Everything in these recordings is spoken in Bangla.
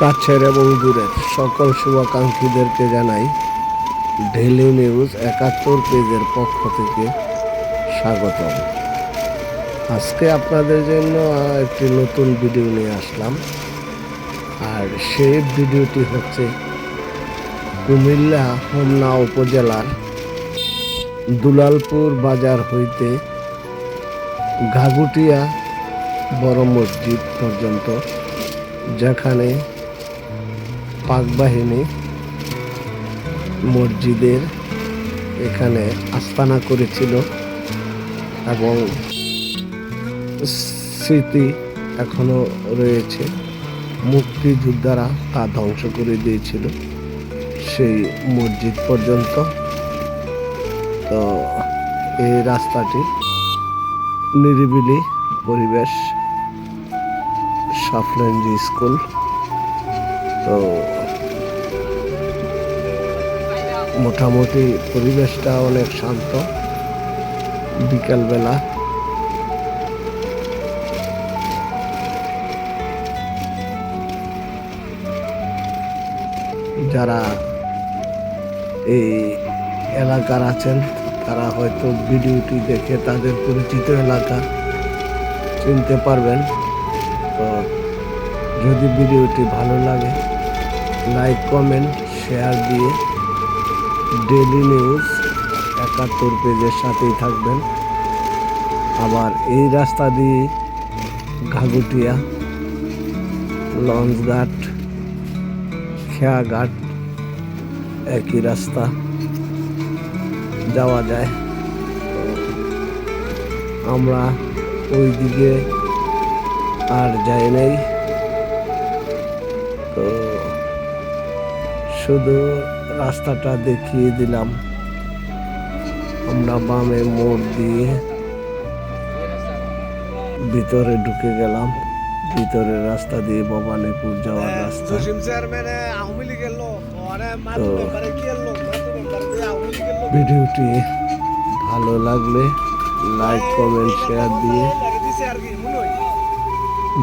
কাছের এবং দূরের সকল শুভাকাঙ্ক্ষীদেরকে জানাই ডেলি নিউজ একাত্তর পেজের পক্ষ থেকে স্বাগতম। আজকে আপনাদের জন্য একটি নতুন ভিডিও নিয়ে আসলাম। আর সেই ভিডিওটি হচ্ছে কুমিল্লা হোমনা উপজেলার দুলালপুর বাজার হইতে ঘাগুটিয়া বড় মসজিদ পর্যন্ত, যেখানে পাক বাহিনী মসজিদের এখানে আস্তানা করেছিল এবং স্মৃতি এখনও রয়েছে। মুক্তিযোদ্ধারা তা ধ্বংস করে দিয়েছিল সেই মসজিদ পর্যন্ত। তো এই রাস্তাটি নিরিবিলি পরিবেশ সাফলেঞ্জি স্কুল। তো মোটামুটি পরিবেশটা অনেক শান্ত। বিকালবেলা। যারা এই এলাকার আছেন, তারা হয়তো ভিডিওটি দেখে তাদের পরিচিত এলাকা চিনতে পারবেন। তো যদি ভিডিওটি ভালো লাগে, লাইক, কমেন্ট, শেয়ার দিয়ে ডেলি নিউজ একাত্তর পেজের সাথেই থাকবেন। আবার এই রাস্তা দিয়ে ঘাগুটিয়া লঞ্চঘাট, খেয়াঘাট একই রাস্তা যাওয়া যায়। আমরা ওই দিকে আর যাই নাই। তো শুধু রাস্তাটা দেখিয়ে দিলাম। আমরা বামে মোড় দিয়ে ভিতরে ঢুকে গেলাম। ভিতরের রাস্তা দিয়ে ভবানীপুর যাওয়ার রাস্তা। ওরে মাতু তো- ভিডিওটি ভালো লাগলে লাইক কমেন্ট শেয়ার দিয়ে হয়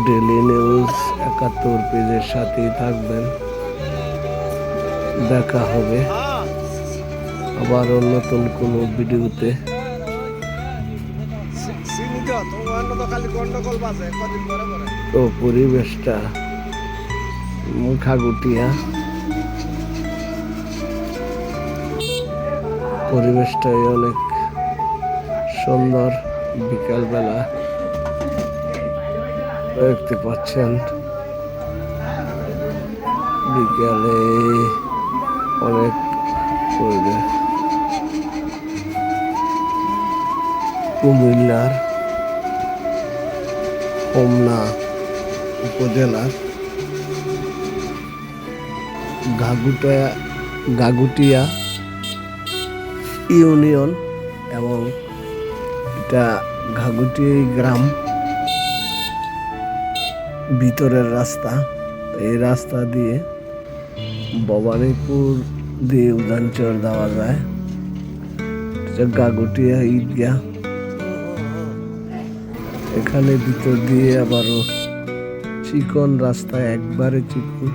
ডেলি নিউজ একাত্তর পেজের সাথেই থাকবেন। দেখা হবে। আবার নতুন কোনো ভিডিওতে। তো পরিবেশটা মুখাগুটিয়া। পরিবেশটাই অনেক সুন্দর বিকালবেলা। দেখতে পাচ্ছেন। বিকালে অনেক পরিবেশ কুমিল্লার হোমনা উপজেলার গাগুটিয়া গাগুটিয়া ইউনিয়ন এবং এটা ঘাগুটি গ্রাম। ভিতরের রাস্তা, এই রাস্তা দিয়ে ভবানীপুর দিয়ে উদানচর দেওয়া যায়। গাগুটিয়া ঈদগাহ এখানে ভিতর দিয়ে আবারও চিকন রাস্তা একবারে চিকন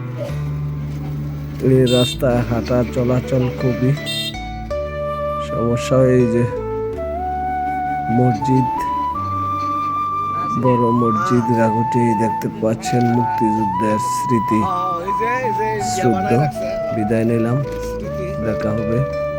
এই রাস্তায় হাঁটা চলাচল খুবই। সমস্যা এই যে মসজিদ। বড় মসজিদ রাঘুটি দেখতে পাচ্ছেন মুক্তিযুদ্ধের স্মৃতি। শ্রদ্ধা। বিদায় নিলাম। দেখা হবে।